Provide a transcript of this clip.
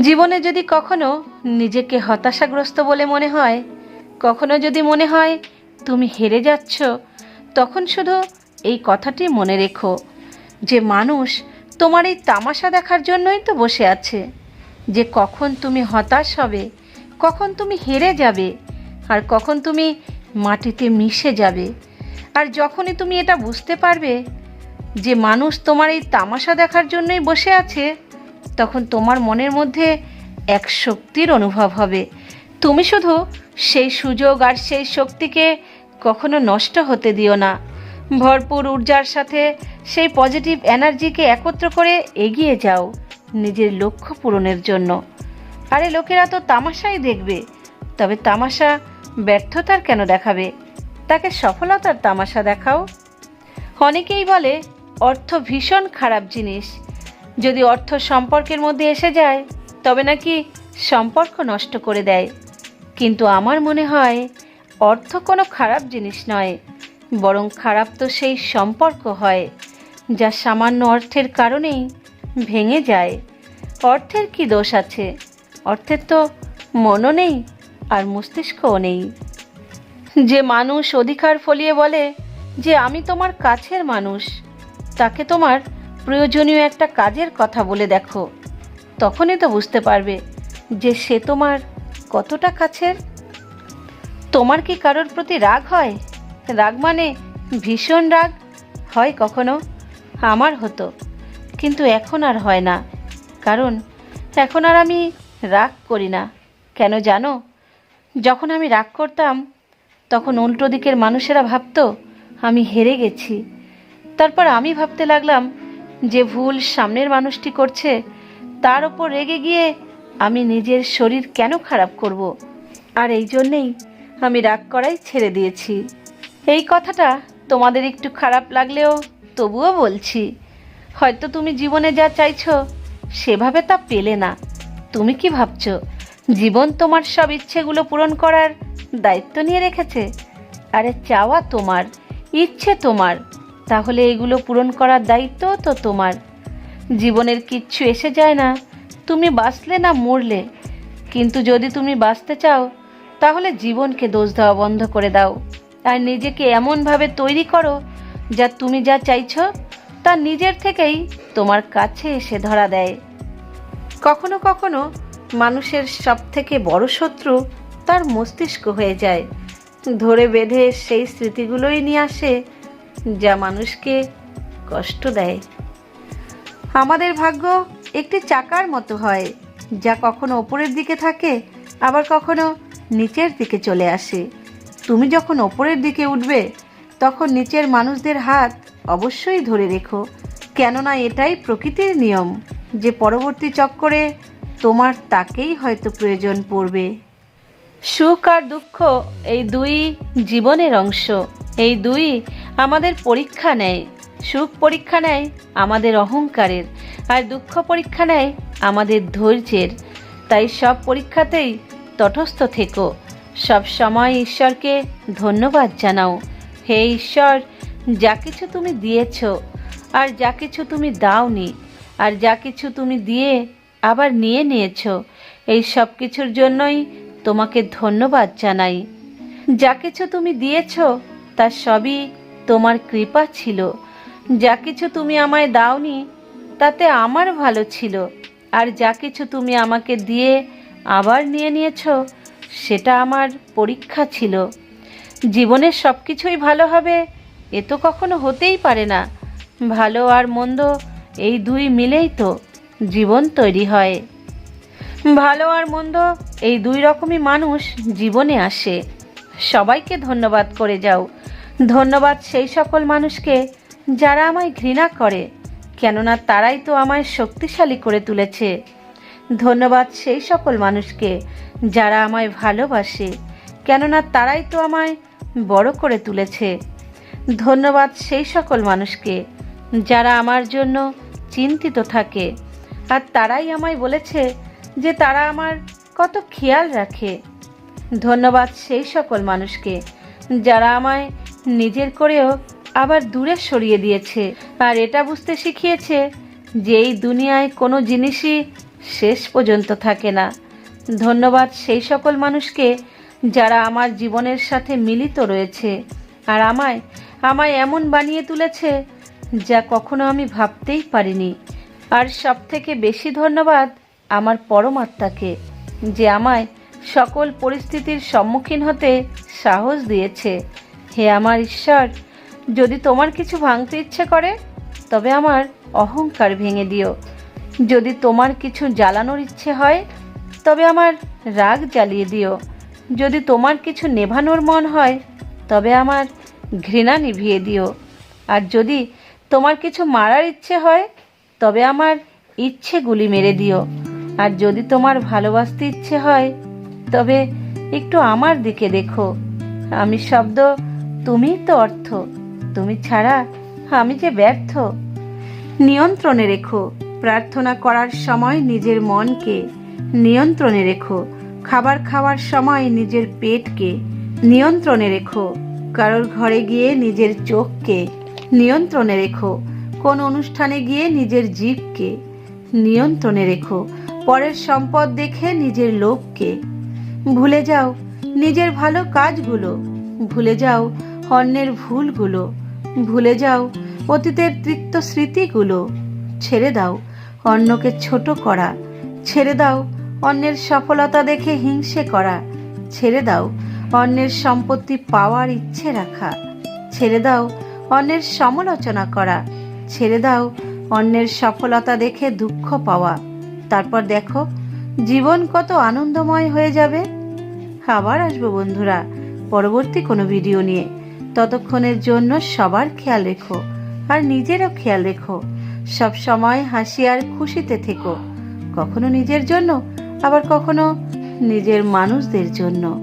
জীবনে যদি কখনো নিজেকে হতাশাগ্রস্ত বলে মনে হয়, কখনো যদি মনে হয় তুমি হেরে যাচ্ছ, তখন শুধু এই কথাটি মনে রেখো যে মানুষ তোমার এই তামাশা দেখার জন্যই তো বসে আছে। যে কখন তুমি হতাশ হবে, কখন তুমি হেরে যাবে, আর কখন তুমি মাটিতে মিশে যাবে। আর যখনই তুমি এটা বুঝতে পারবে যে মানুষ তোমার এই তামাশা দেখার জন্যই বসে আছে তখন তোমার মনের মধ্যে এক শক্তির অনুভব হবে। তুমি শুধু সেই সুযোগ আর সেই শক্তিকে কখনো নষ্ট হতে দিও না। ভরপুর ঊর্জার সাথে সেই পজিটিভ এনার্জিকে একত্র করে এগিয়ে যাও নিজের লক্ষ্য পূরণের জন্য। আরে লোকেরা তো তামাশাই দেখবে, তবে তামাশা ব্যর্থতার কেন দেখাবে? তাকে সফলতার তামাশা দেখাও। অনেকেই বলে, অর্থ ভীষণ খারাপ জিনিস যদি অর্থ সম্পর্কের মধ্যে এসে যায়, তবে নাকি সম্পর্ক নষ্ট করে দেয়। কিন্তু আমার মনে হয়, অর্থ কোনো খারাপ জিনিস নয়, বরং খারাপ তো সেই সম্পর্ক হয়, যা সামান্য অর্থের কারণেই ভেঙে যায়। অর্থের কি দোষ আছে? অর্থের তো মনও নেই, আর মস্তিষ্কও নেই। যে মানুষ অধিকার ফলিয়ে বলে যে, আমি তোমার কাছের মানুষ, তাকে তোমার প্রয়োজনীয় একটা কাজের কথা বলে দেখো। তখনই তো বুঝতে পারবে যে সে তোমার কতটা কাছের। তোমার কি কারোর প্রতি রাগ হয়? রাগ মানে ভীষণ রাগ? হয় কখনো? আমার হতো। কিন্তু এখন আর হয় না। কারণ এখন আর আমি রাগ করি না। কেন জানো? যখন আমি রাগ করতাম, তখন উল্টো দিকের মানুষেরা ভাবতো, আমি হেরে গেছি। তারপর আমি ভাবতে লাগলাম যে ভুল সামনের মানুষটি করছে, তার ওপর রেগে গিয়ে আমি নিজের শরীর কেন খারাপ করব? আর এই জন্যেই আমি রাগ করাই ছেড়ে দিয়েছি। এই কথাটা তোমাদের একটু খারাপ লাগলেও তবুও বলছি। হয়তো তুমি জীবনে যা চাইছো, সেভাবে তা পেলে না। তুমি কি ভাবছ, জীবন তোমার সব ইচ্ছেগুলো পূরণ করার দায়িত্ব নিয়ে রেখেছে? আরে চাওয়া তোমার, ইচ্ছে তোমার। তাহলে এগুলো পূরণ করার দায়িত্ব তো তোমার। জীবনের কিচ্ছু এসে যায় না। তুমি বাঁচলে না মরলে। কিন্তু যদি তুমি বাঁচতে চাও, তাহলে জীবনকে দোষ দেওয়া বন্ধ করে দাও। আর নিজেকে এমনভাবে তৈরি করো যা তুমি যা চাইছ, তা নিজের থেকেই তোমার কাছে এসে ধরা দেয়। কখনো কখনো মানুষের সব থেকে বড় শত্রু তার মস্তিষ্ক হয়ে যায়। ধরে বেঁধে সেই স্মৃতিগুলোই নিয়ে আসে যা মানুষকে কষ্ট দেয়। আমাদের ভাগ্য একটি চাকার মতো হয়, যা কখনো ওপরের দিকে থাকে, আবার কখনো নিচের দিকে চলে আসে। তুমি যখন ওপরের দিকে উঠবে, তখন নিচের মানুষদের হাত অবশ্যই ধরে রেখো, কেননা এটাই প্রকৃতির নিয়ম, যে পরবর্তী চক্করে তোমার তাকেই হয়তো প্রয়োজন পড়বে। সুখ আর দুঃখ এই দুই জীবনের অংশ, এই দুই আমাদের পরীক্ষা নেয়, সুখ পরীক্ষা নেয় আমাদের অহংকারের, আর দুঃখ পরীক্ষা নেয় আমাদের ধৈর্যের। তাই সব পরীক্ষাতেই তটস্থ থেকো। সব সময় ঈশ্বরকে ধন্যবাদ জানাও। হে ঈশ্বর, যা কিছু তুমি দিয়েছ আর যা কিছু তুমি দাওনি আর যা কিছু তুমি দিয়ে আবার নিয়ে নিয়েছো, এই সব কিছুর জন্যই তোমাকে ধন্যবাদ জানাই। যা কিছু তুমি দিয়েছ তা সবই তোমার কৃপা ছিল। যা কিছু তুমি আমায় দাওনি, তাতে আমার ভালো ছিল। আর যা কিছু তুমি আমাকে দিয়ে আবার নিয়ে নিয়েছ, সেটা আমার পরীক্ষা ছিল। জীবনের সব কিছুই ভালো হবে, এ তো কখনো হতেই পারে না। ভালো আর মন্দ, এই দুই মিলেই তো জীবন তৈরি হয়। ভালো আর মন্দ, এই দুই রকমই মানুষ জীবনে আসে। সবাইকে ধন্যবাদ করে যাও। ধন্যবাদ সেই সকল মানুষকে যারা আমায় ঘৃণা করে, কেননা তারাই তো আমায় শক্তিশালী করে তুলেছে। ধন্যবাদ সেই সকল মানুষকে যারা আমায় ভালোবাসে, কেননা তারাই তো আমায় বড় করে তুলেছে। ধন্যবাদ সেই সকল মানুষকে যারা আমার জন্য চিন্তিত থাকে, আর তারাই আমায় বলেছে যে তারা আমার কত খেয়াল রাখে। ধন্যবাদ সেই সকল মানুষকে যারা আমায় নিজের করেও আবার দূরে সরিয়ে দিয়েছে। আর এটা বুঝতে শিখিয়েছে যে এই দুনিয়ায় কোনো জিনিসই শেষ পর্যন্ত থাকে না। ধন্যবাদ সেই সকল মানুষকে যারা আমার জীবনের সাথে মিলিত রয়েছে আর আমায় আমায় এমন বানিয়ে তুলেছে যা কখনো আমি ভাবতেই পারিনি। আর সব থেকে বেশি ধন্যবাদ আমার পরমাত্মাকে, যে আমায় সকল পরিস্থিতির সম্মুখীন হতে সাহস দিয়েছে। হে আমার ঈশ্বর, যদি তোমার কিছু ভাঙতে ইচ্ছে করে, তবে আমার অহংকার ভেঙে দিও। যদি তোমার কিছু জ্বালানোর ইচ্ছে হয়, তবে আমার রাগ জ্বালিয়ে দিও। যদি তোমার কিছু নেভানোর মন হয়, তবে আমার ঘৃণা নিভিয়ে দিও। আর যদি তোমার কিছু মারার ইচ্ছে হয়, তবে আমার ইচ্ছেগুলি মেরে দিও। আর যদি তোমার ভালোবাসতে ইচ্ছে হয়, তবে একটু আমার দিকে দেখো। আমি শব্দ তুমিই তো অর্থ, তুমি ছাড়া আমি যে ব্যর্থ। নিয়ন্ত্রণে রেখো, প্রার্থনা করার সময় নিজের মনকে নিয়ন্ত্রণে রেখো, খাবার খাওয়ার সময় নিজের পেটকে নিয়ন্ত্রণে রেখো, কারোর ঘরে গিয়ে নিজের চোখকে নিয়ন্ত্রণে রেখো, কোন অনুষ্ঠানে গিয়ে নিজের জীবকে নিয়ন্ত্রণে রেখো, পরের সম্পদ দেখে নিজের লোভকে ভুলে যাও, নিজের ভালো কাজগুলো, ভুলে যাও অন্যের ভুলগুলো। ভুলে যাও অতীতের তৃপ্ত স্মৃতিগুলো। ছেড়ে দাও অন্যকে ছোট করা। ছেড়ে দাও অন্যের সফলতা দেখে হিংসে করা। ছেড়ে দাও অন্যের সম্পত্তি পাওয়ার ইচ্ছে রাখা। ছেড়ে দাও অন্যের সমালোচনা করা। ছেড়ে দাও অন্যের সফলতা দেখে দুঃখ পাওয়া। তারপর দেখো জীবন কত আনন্দময় হয়ে যাবে। আবার আসব বন্ধুরা, পরবর্তী কোনো ভিডিও নিয়ে। ততক্ষণের জন্য সবার খেয়াল রেখো, আর নিজেরও খেয়াল রেখো। সব সময় হাসি আর খুশিতে থেকো। কখনো নিজের জন্য, আবার কখনো নিজের মানুষদের জন্য।